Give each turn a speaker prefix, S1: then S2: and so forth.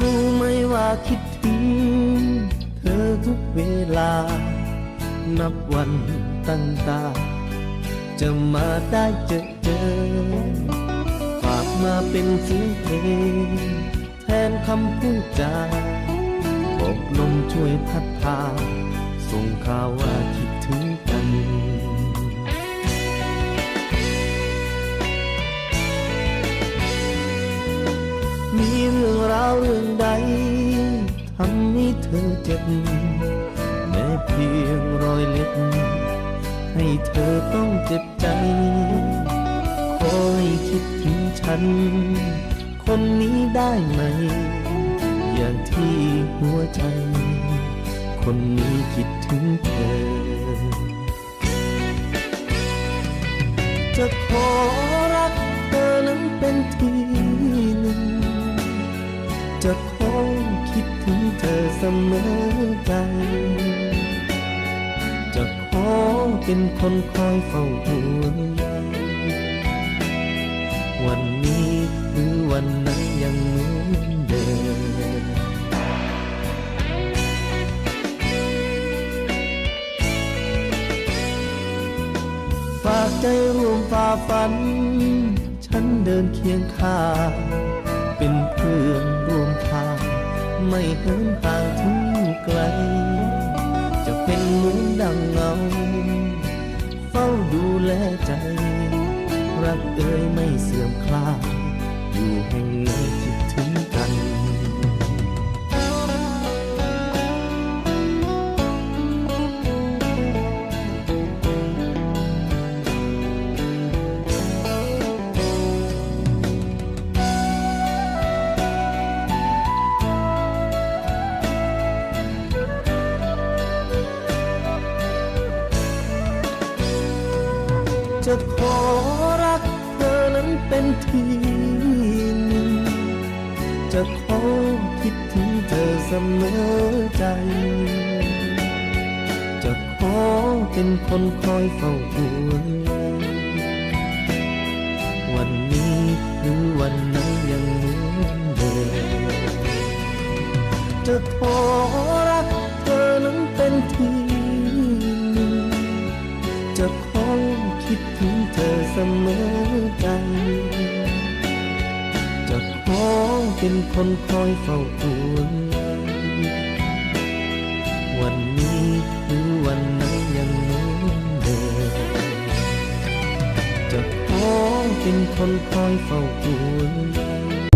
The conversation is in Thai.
S1: รู้ไหมว่าคิดถึงเธอทุกเวลา นับวันตั้งตา จะมาได้เจอเจอ ฝากมาเป็นเสียงเพลงแทนคำพูดจาบอกลมช่วยพัดพาส่งข่าวว่าคิด เรื่องใดทำให้เธอเจ็บแม้เพียงรอยเล็บให้เธอต้องเจ็บใจคอยคิดถึงฉัน คนนี้ได้ไหม อย่างที่หัวใจ คนนี้คิดถึงเธอ จะขอ เสมอใจจะขอเป็นคนคอยเฝ้าห่วงใยวันนี้หรือวันนั้นยังเหมือนเดิมฝากใจร่วมฝ่าฝัน ฉันเดินเคียงข้างเป็นเพื่อนร่วมทาง ไม่เหินห่างถึงไกล จะเป็นเหมือนดังเงา เฝ้าดูแลใจ รักเอ่ยไม่เสื่อมคลาย จะขอรักเธอนั้นเป็นทีหนึ่ง จะขอคิดถึงเธอเสมอใจ จะขอเป็นคนคอยเฝ้าห่วงวันนี้หรือวันนั้นยังเหมือนเดิมจะขอ เสมอใจจะขอเป็นคนคอยเฝ้าดูวันนี้หรือวันไหนยังเหมือนเดิมจะขอเป็นคนคอยเฝ้าห่วงใย